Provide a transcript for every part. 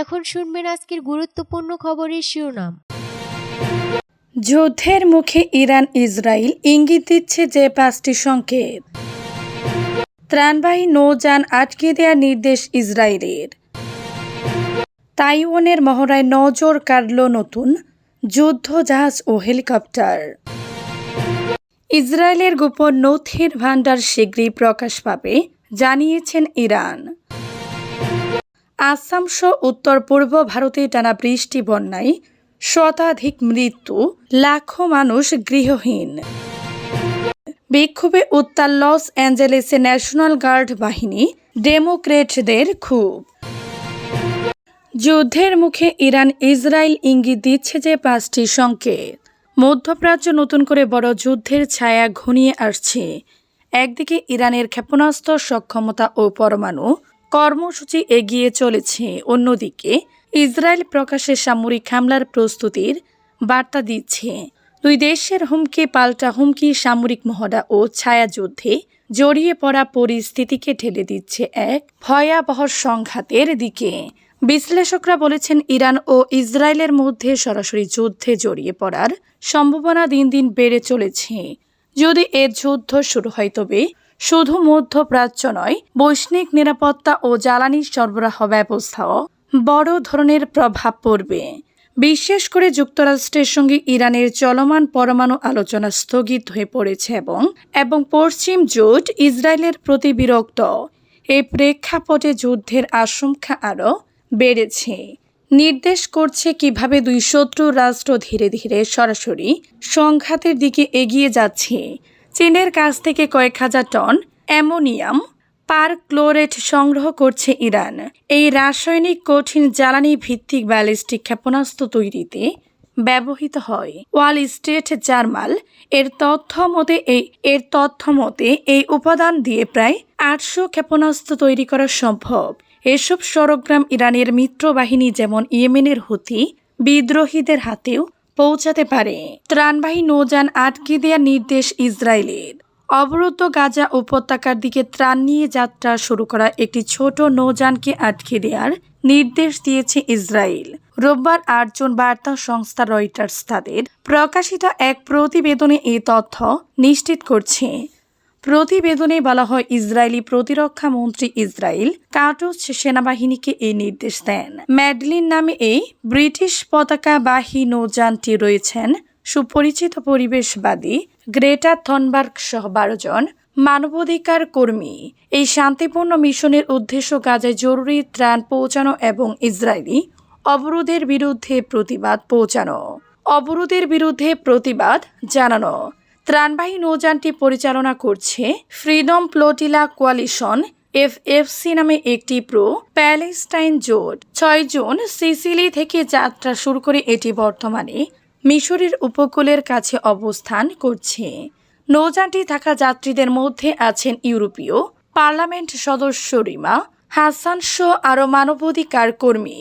এখন শুনবেন আজকের গুরুত্বপূর্ণ খবরের শিরোনাম। যুদ্ধের মুখে ইরান, ইসরায়েল ইঙ্গিত দিচ্ছে যে পাঁচটি সংকেত। ত্রাণবাহী নৌযান আটকে দেওয়ার নির্দেশ ইসরায়েলের। তাইওয়ানের মহড়ায় নজর কাড়ল নতুন যুদ্ধ জাহাজ ও হেলিকপ্টার। ইসরায়েলের গোপন নথির ভাণ্ডার শীঘ্রই প্রকাশ পাবে, জানিয়েছেন ইরান। আসাম সহ উত্তর পূর্ব ভারতে টানা বৃষ্টি, বন্যায় শতাধিক মৃত্যু, লাখো মানুষ গৃহহীন। বিক্ষোভে উত্তাল লস অ্যাঞ্জেলেসে ন্যাশনাল গার্ড বাহিনী, ডেমোক্রেটদের খুব যুদ্ধের মুখে ইরান, ইসরায়েল ইঙ্গিত দিচ্ছে যে পাঁচটি সংকেত। মধ্যপ্রাচ্য নতুন করে বড় যুদ্ধের ছায়া ঘনিয়ে আসছে। একদিকে ইরানের ক্ষেপণাস্ত্র সক্ষমতা ও পরমাণু কর্মসূচি এগিয়ে চলেছে। অন্যদিকে, ইসরায়েল প্রকাশ্যে সামরিক হামলার প্রস্তুতির বার্তা দিচ্ছে। দুই দেশের হুমকি পাল্টা হুমকি, সামরিক মহড়া ও ছায়াযুদ্ধে জড়িয়ে পড়া পরিস্থিতিকে ঠেলে দিচ্ছে এক ভয়াবহ সংঘাতের দিকে। বিশ্লেষকরা বলেছেন, ইরান ও ইসরায়েলের মধ্যে সরাসরি যুদ্ধে জড়িয়ে পড়ার সম্ভাবনা দিন দিন বেড়ে চলেছে। যদি এ যুদ্ধ শুরু হয়, তবে শুধু মধ্যপ্রাচ্য নয় বৈশ্বিক নিরাপত্তা ও জ্বালানি সরবরাহ ব্যবস্থাও বড় ধরনের প্রভাব পড়বে। বিশেষ করে যুক্তরাষ্ট্রের সঙ্গে ইরানের চলমান পরমাণু আলোচনা স্থগিত হয়ে পড়েছে এবং এবং পশ্চিম জোট ইসরায়েলের প্রতি বিরক্ত। এই প্রেক্ষাপটে যুদ্ধের আশঙ্কা আরও বেড়েছে। নির্দেশ করছে কীভাবে দুই শত্রু রাষ্ট্র ধীরে ধীরে সরাসরি সংঘাতের দিকে এগিয়ে যাচ্ছে। চীনের কাছ থেকে কয়েক হাজার টন অ্যামোনিয়াম পার ক্লোরেট সংগ্রহ করছে ইরান। এই রাসায়নিক কঠিন জ্বালানি ভিত্তিক ব্যালিস্টিক ক্ষেপণাস্ত্র তৈরিতে ব্যবহৃত হয়। ওয়াল স্ট্রিট জার্মাল এর তথ্য মতে এই, এর তথ্য মতে এই উপাদান দিয়ে প্রায় আটশো ক্ষেপণাস্ত্র তৈরি করা সম্ভব। এসব সরগ্রাম ইরানের মিত্র বাহিনী যেমন ইয়েমেনের হুতি বিদ্রোহীদের হাতেও পৌঁছাতে পারে। ত্রাণবাহী নৌযান আটকে দেওয়ার নির্দেশ ইসরায়েলের। অবরুদ্ধ গাজা উপত্যকার দিকে ত্রাণ নিয়ে যাত্রা শুরু করা একটি ছোট নৌযানকে আটকে দেওয়ার নির্দেশ দিয়েছে ইসরায়েল। রোববার আটজন বার্তা সংস্থা রয়টার্স তাদের প্রকাশিত এক প্রতিবেদনে এ তথ্য নিশ্চিত করছে। প্রতিবেদনে বলা হয়, ইসরায়েলি প্রতিরক্ষা মন্ত্রী ইসরায়েল কাটুস সেনাবাহিনীকে এই নির্দেশ দেন। ম্যাডলিন নামে এই ব্রিটিশ পতাকাবাহী নৌযানটি রয়েছেন। সুপরিচিত পরিবেশবাদী গ্রেটা থনবার্গ সহ বারো জন মানবাধিকার কর্মী। এই শান্তিপূর্ণ মিশনের উদ্দেশ্য গাজায় জরুরি ত্রাণ পৌঁছানো এবং ইসরায়েলি অবরোধের বিরুদ্ধে প্রতিবাদ পৌঁছানো। অবরোধের বিরুদ্ধে প্রতিবাদ জানানো। ত্রাণবাহী নৌযানটি পরিচালনা করছে ফ্রিডম প্লোটিলা কোয়ালিশন এফএফসি নামে একটি প্রো প্যালেস্টাইন জোট। ছয় জুন সিসিলি থেকে যাত্রা শুরু করে এটি বর্তমানে মিশরের উপকূলের কাছে অবস্থান করছে। নৌযানটি থাকা যাত্রীদের মধ্যে আছেন ইউরোপীয় পার্লামেন্ট সদস্য রিমা হাসান শো আরও মানবাধিকার কর্মী।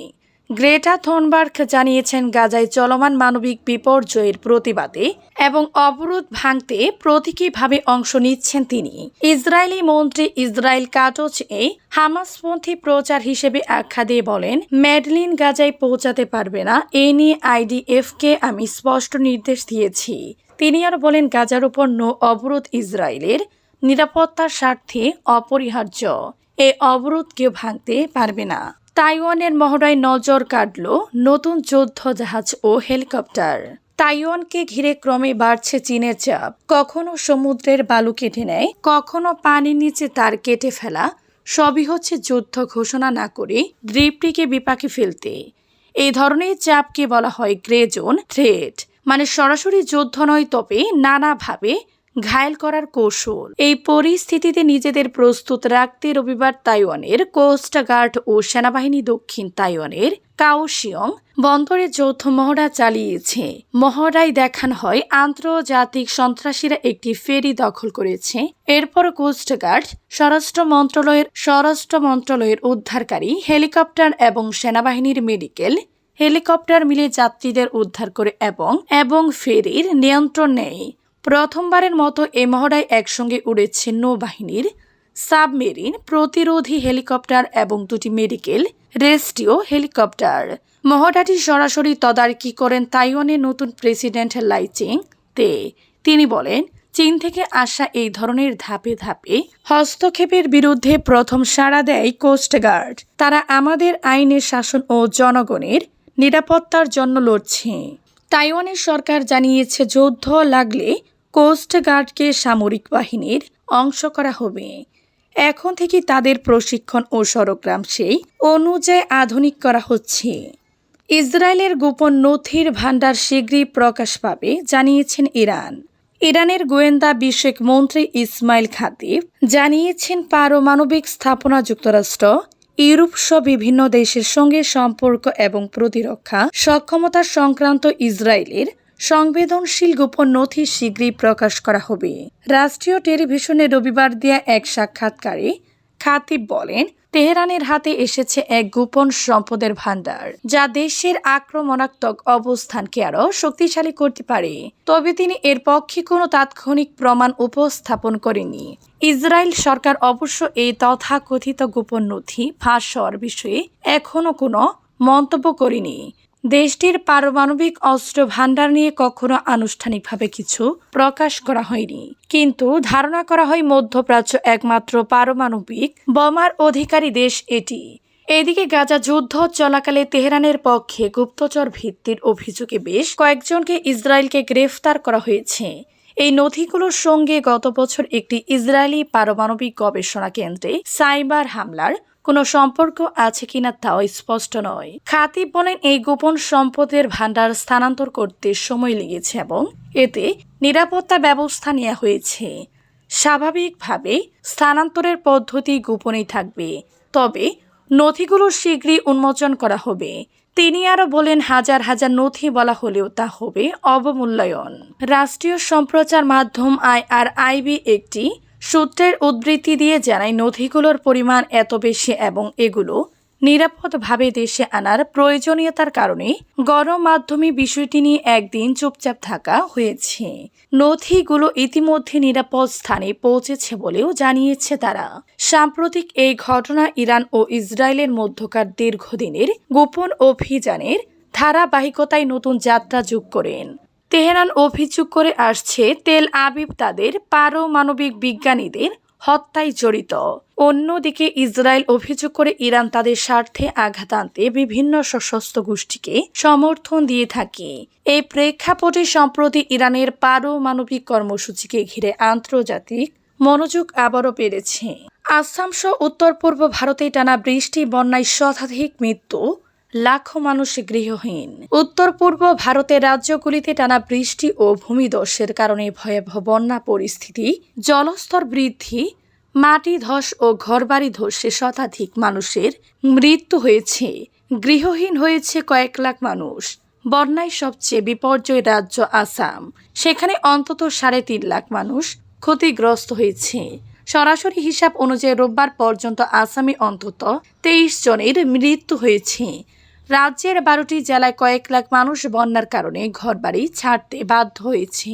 গ্রেটা থনবার্গ জানিয়েছেন, গাজায় চলমান মানবিক বিপর্যয়ের প্রতিবাদে এবং অবরোধ ভাঙতে প্রতীকীভাবে অংশ নিচ্ছেন তিনি। ইসরায়েলি মন্ত্রী ইসরায়েল কাটোচ এই হামাসপন্থী প্রচার হিসেবে আখ্যা দিয়ে বলেন ম্যাডলিন গাজায় পৌঁছাতে পারবে না, এ নিয়ে আইডিএফকে আমি স্পষ্ট নির্দেশ দিয়েছি। তিনি আরও বলেন, গাজার উপর নো অবরোধ ইসরায়েলের। নিরাপত্তার স্বার্থে অপরিহার্য। এ অবরোধ কেউ ভাঙতে পারবে না। তাইওয়ানের মহড়ায় নজর কাটল নতুন যুদ্ধ জাহাজ ও হেলিকপ্টার। তাইওয়ানকে ঘিরে ক্রমে বাড়ছে চীনের চাপ। কখনো সমুদ্রের বালু কেটে নেয়, কখনো পানির নিচে তার কেটে ফেলা। সবই হচ্ছে যুদ্ধ ঘোষণা না করে দ্বীপটিকে বিপাকে ফেলতে। এই ধরনের চাপকে বলা হয় গ্রে জোন থ্রেট মানে সরাসরি যুদ্ধ নয় তবে নানাভাবে ঘায়েল করার কৌশল। এই পরিস্থিতিতে নিজেদের প্রস্তুত রাখতে রবিবার তাইওয়ানের কোস্ট গার্ড ও সেনাবাহিনী দক্ষিণ তাইওয়ানের কাওশিয়ং বন্দরে যৌথ মহড়া চালিয়েছে। মহড়ায় দেখানো হয়, আন্তর্জাতিক সন্ত্রাসীরা একটি ফেরি দখল করেছে। এরপর কোস্ট গার্ড, স্বরাষ্ট্র মন্ত্রণালয়ের স্বরাষ্ট্র মন্ত্রণালয়ের উদ্ধারকারী, হেলিকপ্টার এবং সেনাবাহিনীর মেডিকেল, হেলিকপ্টার মিলে যাত্রীদের উদ্ধার করে এবং এবং ফেরির নিয়ন্ত্রণ নেয়। প্রথমবারের মতো এ মহড়ায় একসঙ্গে উড়েছে নৌবাহিনীর সাবমেরিন প্রতিরোধী হেলিকপ্টার এবং দুটি মেডিকেল রেস্টিও হেলিকপ্টার। মহড়াটি সরাসরি তদারকি করেন তাইওয়ানের নতুন প্রেসিডেন্ট লাইচিং তে তিনি বলেন, চীন থেকে আসা এই ধরনের ধাপে ধাপে হস্তক্ষেপের বিরুদ্ধে প্রথম সাড়া দেয় কোস্টগার্ড তারা আমাদের আইনের শাসন ও জনগণের নিরাপত্তার জন্য লড়ছে। তাইওয়ানের সরকার জানিয়েছে, যুদ্ধ লাগলে কোস্টগার্ডকে সামরিক বাহিনীর অংশ করা হবে। এখন থেকে তাদের প্রশিক্ষণ ও সরগ্রাম সেই অনুযায়ী আধুনিক করা হচ্ছে। ইসরায়েলের গোপন নথির ভাণ্ডার শীঘ্রই প্রকাশ পাবে, জানিয়েছেন ইরান। ইরানের গোয়েন্দা বিষয়ক মন্ত্রী ইসমাইল খাতিব জানিয়েছেন, পারমাণবিক স্থাপনা যুক্তরাষ্ট্র, ইউরোপ সহ বিভিন্ন দেশের সঙ্গে সম্পর্ক এবং প্রতিরক্ষা সক্ষমতা সংক্রান্ত ইসরায়েলের সংবেদনশীল গোপন নথি শীঘ্রই প্রকাশ করা হবে। রাষ্ট্রীয় টেলিভিশনে রবিবার দেয়া এক সাক্ষাৎকারে খাতিব বলেন, তেহরানের হাতে এসেছে এক গোপন সম্পদের ভাণ্ডার, যা দেশের আক্রমণাত্মক অবস্থানকে আরও শক্তিশালী করতে পারে। তবে তিনি এর পক্ষে কোনো তাৎক্ষণিক প্রমাণ উপস্থাপন করেনি ইসরায়েল সরকার অবশ্য এই তথাকথিত গোপন নথি ফাঁস হওয়ার বিষয়ে এখনও কোনো মন্তব্য করেনি। দেশটির পারমাণবিক অস্ত্র ভাণ্ডার নিয়ে কখনো আনুষ্ঠানিকভাবে কিছু প্রকাশ করা হয়নি। কিন্তু ধারণা করা হয় মধ্যপ্রাচ্য একমাত্র পারমাণবিক বোমার অধিকারী দেশ এটি। এদিকে গাজা যুদ্ধ চলাকালে তেহরানের পক্ষে গুপ্তচর ভিত্তির অভিযোগে বেশ কয়েকজনকে ইসরায়েলকে গ্রেফতার করা হয়েছে। এই নথিগুলোর সঙ্গে গত বছর একটি ইসরায়েলি পারমাণবিক গবেষণা কেন্দ্রে সাইবার হামলার কোনো সম্পর্ক আছে কিনা তাও স্পষ্ট নয়। খাতিব বলেন, এই গোপন সম্পদের ভাণ্ডার স্থানান্তর করতে সময় লেগেছে এবং এতে নিরাপত্তা ব্যবস্থা নেওয়া হয়েছে। স্বাভাবিকভাবে স্থানান্তরের পদ্ধতি গোপনেই থাকবে। তবে নথিগুলো শীঘ্রই উন্মোচন করা হবে। তিনি আরও বলেন, হাজার হাজার নথি বলা হলেও তা হবে অবমূল্যায়ন। রাষ্ট্রীয় সম্প্রচার মাধ্যম আইআরআইবি একটি সূত্রের উদ্ধৃতি দিয়ে জানায়, নথিগুলোর পরিমাণ এত বেশি এবং এগুলো নিরাপদভাবে দেশে আনার প্রয়োজনীয়তার কারণে গণমাধ্যমে বিষয়টি নিয়ে একদিন চুপচাপ থাকা হয়েছে। নথিগুলো ইতিমধ্যে নিরাপদ স্থানে পৌঁছেছে বলেও জানিয়েছে তারা। সাম্প্রতিক এই ঘটনা ইরান ও ইসরায়েলের মধ্যকার দীর্ঘদিনের গোপন অভিযানের ধারাবাহিকতায় নতুন যাত্রা যোগ করেন। তেহরান অভিযোগ করে আসছে, তেল আবিব তাদের পারমাণবিক বিজ্ঞানীদের হত্যায় জড়িত। অন্যদিকে ইসরায়েল অভিযোগ করে ইরান তাদের স্বার্থে আঘাত আনতে বিভিন্ন সশস্ত্র গোষ্ঠীকে সমর্থন দিয়ে থাকে। এই প্রেক্ষাপটে সম্প্রতি ইরানের পারমাণবিক কর্মসূচিকে ঘিরে আন্তর্জাতিক মনোযোগ আবারও বেড়েছে। আসাম সহ উত্তর পূর্ব ভারতে টানা বৃষ্টি, বন্যায় শতাধিক মৃত্যু লাখো মানুষ গৃহহীন। উত্তর পূর্ব ভারতের রাজ্যগুলিতে টানা বৃষ্টি ও ভূমিদস্যের কারণে ভয়াবহ বন্যা পরিস্থিতি, জলস্তর বৃদ্ধি মাটি ধস ও ঘরবাড়ি ধসে শতাধিক মানুষের মৃত্যু হয়েছে। গৃহহীন হয়েছে কয়েক লাখ মানুষ। বন্যায় সবচেয়ে বিপর্যয় রাজ্য আসাম। সেখানে অন্তত সাড়ে তিন লাখ মানুষ ক্ষতিগ্রস্ত হয়েছে। সরাসরি হিসাব অনুযায়ী রোববার পর্যন্ত আসামে অন্তত তেইশ জনের মৃত্যু হয়েছে। রাজ্যের বারোটি জেলায় কয়েক লাখ মানুষ বন্যার কারণে ঘরবাড়ি ছাড়তে বাধ্য হয়েছে।